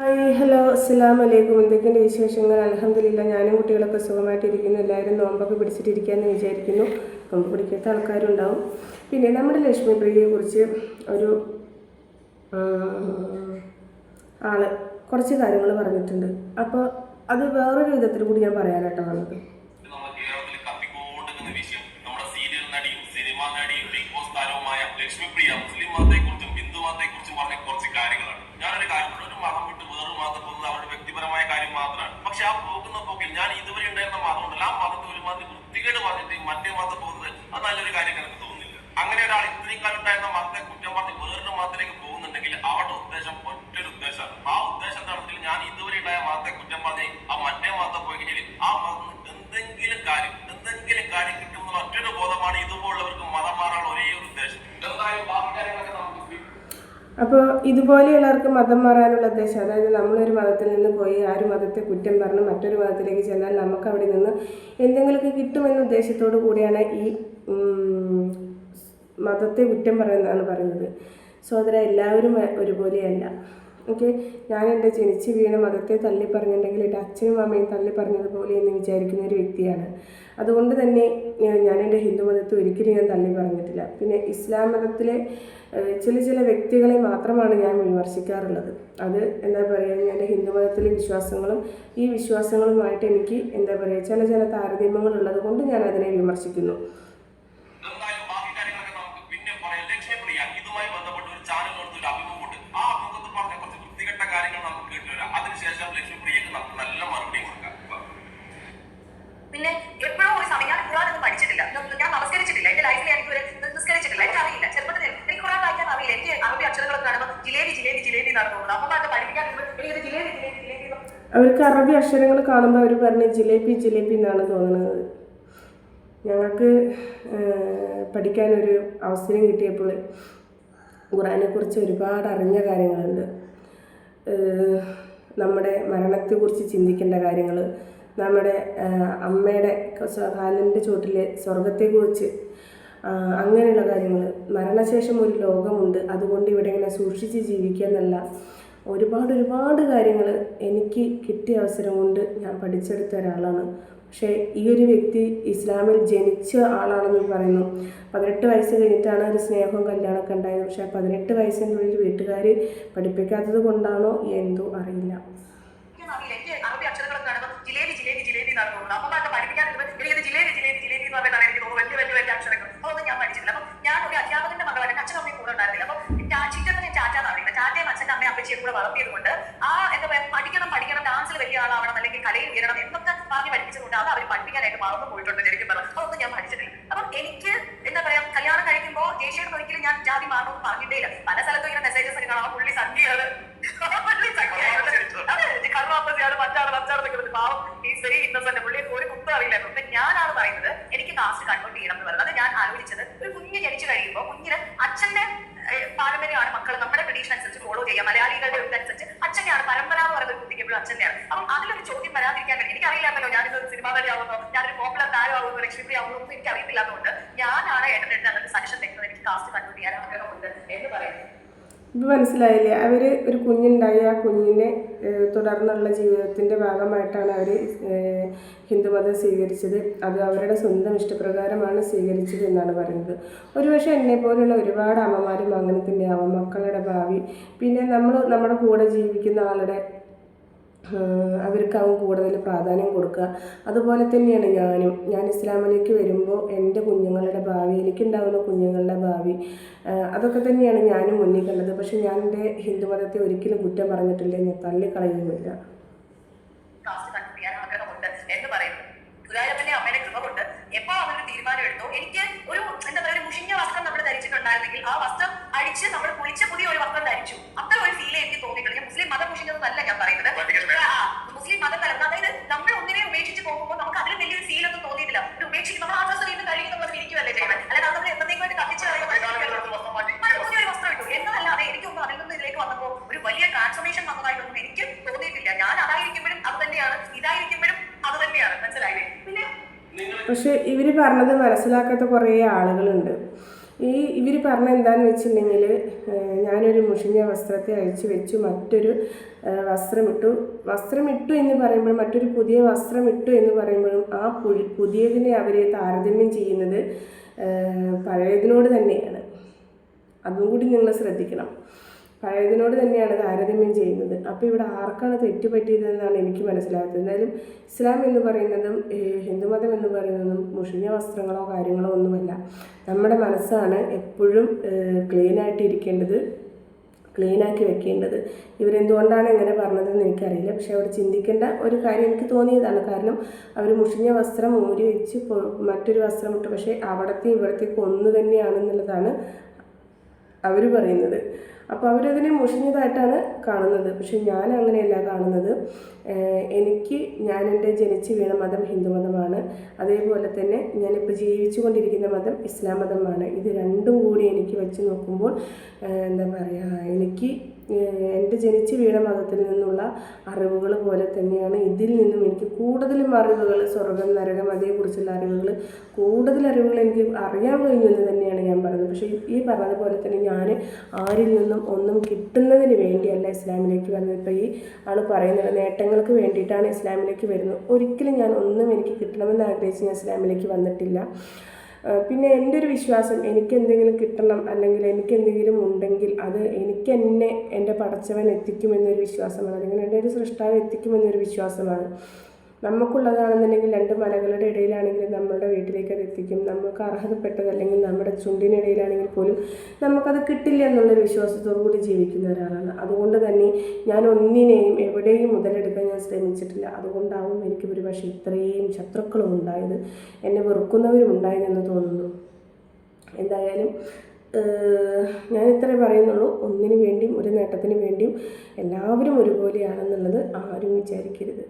Hi hello അസ്സാം വലൈക്കും എന്തൊക്കെയുണ്ട് വിശേഷങ്ങൾ? അലഹമില്ല ഞാനും കുട്ടികളൊക്കെ സുഖമായിട്ടിരിക്കുന്നു. എല്ലാവരും നോമ്പൊക്കെ പിടിച്ചിട്ടിരിക്കാമെന്ന് വിചാരിക്കുന്നു. നോമ്പ് പിടിക്കാത്ത ആൾക്കാരുണ്ടാവും. പിന്നെ നമ്മുടെ ലക്ഷ്മി പ്രിയയെക്കുറിച്ച് ഒരു ആൾ കുറച്ച് കാര്യങ്ങൾ പറഞ്ഞിട്ടുണ്ട്. അപ്പോൾ അത് വേറൊരു വിധത്തിൽ കൂടി ഞാൻ പറയാനായിട്ടാണ് വന്നത്. ഇത്രയും മതത്തെ കുറ്റം പറഞ്ഞ് വേറൊരു മതത്തിലേക്ക് പോകുന്നുണ്ടെങ്കിൽ അവരുടെ ഉദ്ദേശം ഒറ്റൊരു ഉദ്ദേശമാണ്. ആ ഉദ്ദേശം എന്താണെങ്കിൽ ഞാൻ ഇതുവരെ ഉണ്ടായ മതത്തെ കുറ്റം പറഞ്ഞ് ആ മറ്റേ മതത്തെ പോയി കഴിഞ്ഞാൽ ആ മതത്തിന് എന്തെങ്കിലും കാര്യം എന്തെങ്കിലും കാര്യം കിട്ടുന്ന ഒറ്റൊരു ബോധമാണ് ഇതുപോലുള്ളവർക്ക് മതം മാറാനുള്ള ഒരേ ഒരു ഉദ്ദേശം. എന്തായാലും ബാക്കി കാര്യങ്ങളൊക്കെ നമുക്ക് അപ്പോൾ ഇതുപോലെയുള്ളവർക്ക് മതം മാറാനുള്ള ഉദ്ദേശം അതായത് നമ്മളൊരു മതത്തിൽ നിന്ന് പോയി ആ ഒരു മതത്തെ കുറ്റം പറഞ്ഞ് മറ്റൊരു മതത്തിലേക്ക് ചെന്നാൽ നമുക്ക് അവിടെ നിന്ന് എന്തെങ്കിലുമൊക്കെ കിട്ടുമെന്ന ഉദ്ദേശത്തോടു കൂടിയാണ് ഈ മതത്തെ കുറ്റം പറയുന്നതാണ് പറയുന്നത്. സോദര എല്ലാവരും ഒരുപോലെയല്ല. ഓക്കെ? ഞാൻ എന്റെ ജനിച്ച് വീണ മതത്തെ തള്ളി പറഞ്ഞിട്ടുണ്ടെങ്കിൽ എന്റെ അച്ഛനും അമ്മയും തള്ളി പറഞ്ഞതുപോലെ എന്ന് വിചാരിക്കുന്ന ഒരു വ്യക്തിയാണ്. അതുകൊണ്ട് തന്നെ ഞാൻ എന്റെ ഹിന്ദു മതത്തെ ഒരിക്കലും ഞാൻ തള്ളി പറഞ്ഞിട്ടില്ല. പിന്നെ ഇസ്ലാം മതത്തിലെ ചില ചില വ്യക്തികളെ മാത്രമാണ് ഞാൻ വിമർശിക്കാറുള്ളത്. അത് എന്താ പറയുക എന്റെ ഹിന്ദു മതത്തിലെ വിശ്വാസങ്ങളും ഈ വിശ്വാസങ്ങളുമായിട്ട് എനിക്ക് എന്താ പറയുക ചില ചില താരതമ്യങ്ങൾ ഉള്ളത് കൊണ്ട് ഞാൻ അതിനെ വിമർശിക്കുന്നു. അവർക്ക് അറബി അക്ഷരങ്ങൾ കാണുമ്പോൾ അവർ പറഞ്ഞ് ജിലേബി ജിലേബി എന്നാണ് തോന്നുന്നത്. ഞങ്ങൾക്ക് പഠിക്കാനൊരു അവസരം കിട്ടിയപ്പോൾ ഖുറാനെക്കുറിച്ച് ഒരുപാട് അറിഞ്ഞ കാര്യങ്ങളുണ്ട്. നമ്മുടെ മരണത്തെക്കുറിച്ച് ചിന്തിക്കേണ്ട കാര്യങ്ങൾ നമ്മുടെ അമ്മയുടെ കാലിന്റെ ചോട്ടിലെ സ്വർഗത്തെക്കുറിച്ച് അങ്ങനെയുള്ള കാര്യങ്ങൾ മരണശേഷം ഒരു ലോകമുണ്ട്. അതുകൊണ്ട് ഇവിടെ ഇങ്ങനെ സൂക്ഷിച്ച് ജീവിക്കുക എന്നല്ല. ഒരുപാട് ഒരുപാട് കാര്യങ്ങൾ എനിക്ക് കിട്ടിയ അവസരം കൊണ്ട് ഞാൻ പഠിച്ചെടുത്ത ഒരാളാണ്. പക്ഷേ ഈ ഒരു വ്യക്തി ഇസ്ലാമിൽ ജനിച്ച ആളാണെന്ന് പറയുന്നു. പതിനെട്ട് വയസ്സ് കഴിഞ്ഞിട്ടാണ് ഒരു സ്നേഹവും കല്യാണമൊക്കെ ഉണ്ടായത്. പക്ഷേ പതിനെട്ട് വയസ്സിന്റെ ഉള്ളിൽ വീട്ടുകാർ പഠിപ്പിക്കാത്തത് കൊണ്ടാണോ എന്തോ അറിയില്ല. പഠിപ്പിക്കാനായിട്ട് മറന്നു പോയിട്ടുണ്ട് ശരിക്കും പറഞ്ഞു. അതൊന്നും ഞാൻ പഠിച്ചിട്ടില്ല. അപ്പം എനിക്ക് എന്താ പറയാ കല്യാണം കഴിക്കുമ്പോൾ ജേഷിയുടെ ഒരിക്കലും ഞാൻ ജാതി മാറണമെന്ന് പറഞ്ഞിട്ടേ ഇല്ല പല സ്ഥലത്തും ഇങ്ങനെ മെസ്സേജസ് ഒക്കെ കാണാം പുള്ളി സംഖ്യയാണ് പുള്ളി സംഖ്യയാണ് അതെ കർമാപ്പതിയാണ് മറ്റാണ് നിൽക്കുന്നത് പാവം. ഈ സ്ത്രീ ഇന്നസെന്റ് പുള്ളി ഒരു കുത്തം അറിയില്ലായിരുന്നു. ഞാൻ പറയുന്നത് എനിക്ക് കാസ്റ്റ് കൺവേർട്ട് ചെയ്യണം എന്ന് പറയുന്നത് അത് ഞാൻ ആലോചിച്ചത് ഒരു കുഞ്ഞ് ജനിച്ചു കഴിയുമ്പോൾ കുഞ്ഞിന് അച്ഛന്റെ ഏഹ്, പാരമ്പര്യമാണ് മക്കൾ നമ്മുടെ ട്രഡീഷൻ അനുസരിച്ച് ഫോളോ ചെയ്യുക മലയാളികളുടെ ഒരു ഇതനുസരിച്ച് അച്ഛനെയാണ് പരമ്പര എന്ന് പറയുന്നത് തന്നെയാണ് അപ്പം അതിലൊരു ചോദ്യം വരാതിരിക്കാൻ വേണ്ടി എനിക്കറിയില്ലാമല്ലോ ഞാനിതൊരു സിനിമാ നടിയാവുന്നോ ഞാനൊരു പോപ്പുലർ താരമാവുന്നു ലക്ഷ്മി ആവുന്നു ഒന്നും എനിക്ക് അറിയത്തില്ലാത്തതുകൊണ്ട് ഞാനാണ് ഏട്ടന്റെ അങ്ങനെ സജഷൻ തരുന്നത്. എനിക്ക് കാസ്റ്റ് കണ്ടുപിടി ചെയ്യാൻ ആഗ്രഹമുണ്ട് എന്ന് പറയുന്നത് ഇപ്പം മനസ്സിലായില്ലേ? അവർ ഒരു കുഞ്ഞുണ്ടായി. ആ കുഞ്ഞിനെ തുടർന്നുള്ള ജീവിതത്തിന്റെ ഭാഗമായിട്ടാണ് അവർ ഹിന്ദുമതം സ്വീകരിച്ചത്. അത് അവരുടെ സ്വന്തം ഇഷ്ടപ്രകാരമാണ് സ്വീകരിച്ചത് എന്നാണ് പറയുന്നത്. ഒരുപക്ഷെ എന്നെ പോലുള്ള ഒരുപാട് അമ്മമാരും അങ്ങനെ തന്നെയാവും. മക്കളുടെ ഭാവി. പിന്നെ നമ്മൾ നമ്മുടെ കൂടെ ജീവിക്കുന്ന ആളുടെ അവർക്കാവും കൂടുതൽ പ്രാധാന്യം കൊടുക്കുക. അതുപോലെ തന്നെയാണ് ഞാനും. ഞാൻ ഇസ്ലാമിലേക്ക് വരുമ്പോൾ എന്റെ കുഞ്ഞുങ്ങളുടെ ഭാവി എനിക്കുണ്ടാകുന്ന കുഞ്ഞുങ്ങളുടെ ഭാവി. അതൊക്കെ തന്നെയാണ് ഞാനും മുന്നിൽ കണ്ടത്. പക്ഷെ ഞാൻ എന്റെ ഹിന്ദുമതത്തെ ഒരിക്കലും കുറ്റം പറഞ്ഞിട്ടില്ല. ഞാൻ തള്ളിക്കളയുന്നില്ല. എന്ന് പറയുന്നു. ഗുരുവായൂരപ്പന്റെ അമ്മയുടെ കൃപ കൊണ്ട് എപ്പോ അവരൊരു തീരുമാനം എടുത്തു എനിക്ക് ഒരു എന്താ പറയുക ഒരു മുഷിഞ്ഞ വസ്ത്രം നമ്മൾ ധരിച്ചിട്ടുണ്ടായിരുന്നെങ്കിൽ ആ വസ്ത്രം അഴിച്ച് നമ്മൾ കുളിച്ച് പുതിയ ഒരു വസ്ത്രം ധരിച്ചു. അത്ര ഒരു ഫീൽ എനിക്ക് തോന്നിയിട്ടുണ്ട്. ഞാൻ മുസ്ലിം മതം മുഷിഞ്ഞതെന്നല്ല ഞാൻ പറയുന്നത് ആ, മുസ്ലിം മതം കലർന്ന അതായത് നമ്മൾ ഒന്നിനെ ഉപേക്ഷിച്ച് പോകുമ്പോൾ നമുക്ക് അതിൽ വലിയൊരു ഫീൽ ഒന്നും തോന്നിയിട്ടില്ല ഒരു ഉപേക്ഷിച്ച് നമ്മൾ ആ ഡ്രസ് വീണ്ടും കഴുകി നമ്മൾ ഇരിക്കുവല്ലേ ചെയ്യുന്നത് അല്ലാതെ നമ്മൾ എന്തെങ്കിലും കത്തിച്ച് പുതിയൊരു വസ്ത്രം ഇട്ടു എന്നതല്ലാതെ എനിക്കൊന്നും അതിൽ നിന്ന് ഇതിലേക്ക് വന്നപ്പോൾ ഒരു വലിയ ട്രാൻസ്ഫോർമേഷൻ വന്നതായിട്ടൊന്നും എനിക്ക് തോന്നിയിട്ടില്ല ഞാൻ അതായിരിക്കുമ്പോഴും അത് തന്നെയാണ് ഇതായിരിക്കുമ്പോഴും അത് തന്നെയാണ് മനസ്സിലായില്ലേ പിന്നെ പക്ഷെ ഇവർ പറഞ്ഞത് മനസ്സിലാക്കാത്ത കുറേ ആളുകളുണ്ട്. ഈ ഇവർ പറഞ്ഞ എന്താണെന്ന് വെച്ചിട്ടുണ്ടെങ്കിൽ ഞാനൊരു മുഷിഞ്ഞ വസ്ത്രത്തെ അഴിച്ചു വെച്ചു മറ്റൊരു വസ്ത്രമിട്ടു. വസ്ത്രമിട്ടു എന്ന് പറയുമ്പോഴും മറ്റൊരു പുതിയ വസ്ത്രമിട്ടു എന്ന് പറയുമ്പോഴും ആ പുതിയതിനെ അവർ താരതമ്യം ചെയ്യുന്നത് പഴയതിനോട് തന്നെയാണ്. അതും കൂടി നിങ്ങൾ ശ്രദ്ധിക്കണം. പഴയതിനോട് തന്നെയാണ് താരതമ്യം ചെയ്യുന്നത്. അപ്പോൾ ഇവിടെ ആർക്കാണ് തെറ്റ് പറ്റിയതെന്നാണ് എനിക്ക് മനസ്സിലാകുന്നത് എന്തായാലും ഇസ്ലാം എന്ന് പറയുന്നതും ഹിന്ദുമതം എന്ന് പറയുന്നതും മുഷിഞ്ഞ വസ്ത്രങ്ങളോ കാര്യങ്ങളോ ഒന്നുമല്ല. നമ്മുടെ മനസ്സാണ് എപ്പോഴും ക്ലീനായിട്ട് ഇരിക്കേണ്ടത് ക്ലീനാക്കി വെക്കേണ്ടത്. ഇവരെന്തുകൊണ്ടാണ് എങ്ങനെ പറഞ്ഞതെന്ന് എനിക്കറിയില്ല. പക്ഷെ അവിടെ ചിന്തിക്കേണ്ട ഒരു കാര്യം എനിക്ക് തോന്നിയതാണ്. കാരണം അവർ മുഷിഞ്ഞ വസ്ത്രം ഊരി വെച്ച് മറ്റൊരു വസ്ത്രം ഇട്ടു പക്ഷേ അവിടത്തെ ഇവിടത്തേക്ക് ഒന്ന് തന്നെയാണെന്നുള്ളതാണ് അവർ പറയുന്നത്. അപ്പോൾ അവരതിനെ മുഷിഞ്ഞതായിട്ടാണ് കാണുന്നത്. പക്ഷെ ഞാൻ അങ്ങനെയല്ല കാണുന്നത് എനിക്ക് ഞാൻ എന്റെ ജനിച്ച് വീണ മതം ഹിന്ദുമതമാണ് അതേപോലെ തന്നെ ഞാനിപ്പോൾ ജീവിച്ചു കൊണ്ടിരിക്കുന്ന മതം ഇസ്ലാം മതമാണ്. ഇത് രണ്ടും കൂടി എനിക്ക് വെച്ച് നോക്കുമ്പോൾ എന്താ പറയുക എനിക്ക് എന്റെ ജനിച്ച് വീണ മതത്തിൽ നിന്നുള്ള അറിവുകൾ പോലെ തന്നെയാണ്. ഇതിൽ നിന്നും എനിക്ക് കൂടുതലും അറിവുകൾ സ്വർഗം നരകം അതേക്കുറിച്ചുള്ള അറിവുകൾ കൂടുതൽ അറിവുകൾ എനിക്ക് അറിയാൻ കഴിഞ്ഞെന്ന് തന്നെയാണ് ഞാൻ പറയുന്നത്. പക്ഷേ ഈ- പറഞ്ഞതുപോലെ തന്നെ ഞാൻ ആരിൽ നിന്നും ഒന്നും കിട്ടുന്നതിന് വേണ്ടിയല്ല ഇസ്ലാമിലേക്ക് വന്നത്. ഇപ്പോൾ ഈ ആൾ പറയുന്നത് നേട്ടങ്ങൾക്ക് വേണ്ടിയിട്ടാണ് ഇസ്ലാമിലേക്ക് വരുന്നത്. ഒരിക്കലും ഞാൻ ഒന്നും എനിക്ക് കിട്ടണമെന്ന് ആഗ്രഹിച്ച് ഞാൻ ഇസ്ലാമിലേക്ക് വന്നിട്ടില്ല. പിന്നെ എന്റെ ഒരു വിശ്വാസം എനിക്ക് എന്തെങ്കിലും കിട്ടണം അല്ലെങ്കിൽ എനിക്ക് എന്തെങ്കിലും ഉണ്ടെങ്കിൽ അത് എനിക്ക് എന്നെ എന്റെ പടച്ചവൻ എത്തിക്കുമെന്നൊരു വിശ്വാസമാണ് അല്ലെങ്കിൽ എന്റെ ഒരു സൃഷ്ടാവ് എത്തിക്കുമെന്നൊരു വിശ്വാസമാണ്. നമുക്കുള്ളതാണെന്നുണ്ടെങ്കിൽ രണ്ട് മലകളുടെ ഇടയിലാണെങ്കിലും നമ്മുടെ വീട്ടിലേക്ക് അത് എത്തിക്കും. നമുക്ക് അർഹതപ്പെട്ടത് അല്ലെങ്കിൽ നമ്മുടെ ചുണ്ടിനിടയിലാണെങ്കിൽ പോലും നമുക്കത് കിട്ടില്ല എന്നുള്ളൊരു വിശ്വാസത്തോടു കൂടി ജീവിക്കുന്ന ഒരാളാണ്. അതുകൊണ്ട് തന്നെ ഞാൻ ഒന്നിനെയും എവിടെയും മുതലെടുക്കാൻ ഞാൻ ശ്രമിച്ചിട്ടില്ല. അതുകൊണ്ടാവും എനിക്ക് ഒരു പക്ഷേ ഇത്രയും ശത്രുക്കളും ഉണ്ടായത് എന്നെ വെറുക്കുന്നവരും ഉണ്ടായതെന്ന് തോന്നുന്നു. എന്തായാലും ഞാൻ ഇത്രേ പറയുന്നുള്ളൂ. ഒന്നിനു വേണ്ടിയും ഒരു നേട്ടത്തിന് വേണ്ടിയും എല്ലാവരും ഒരുപോലെയാണെന്നുള്ളത് ആരും വിചാരിക്കരുത്.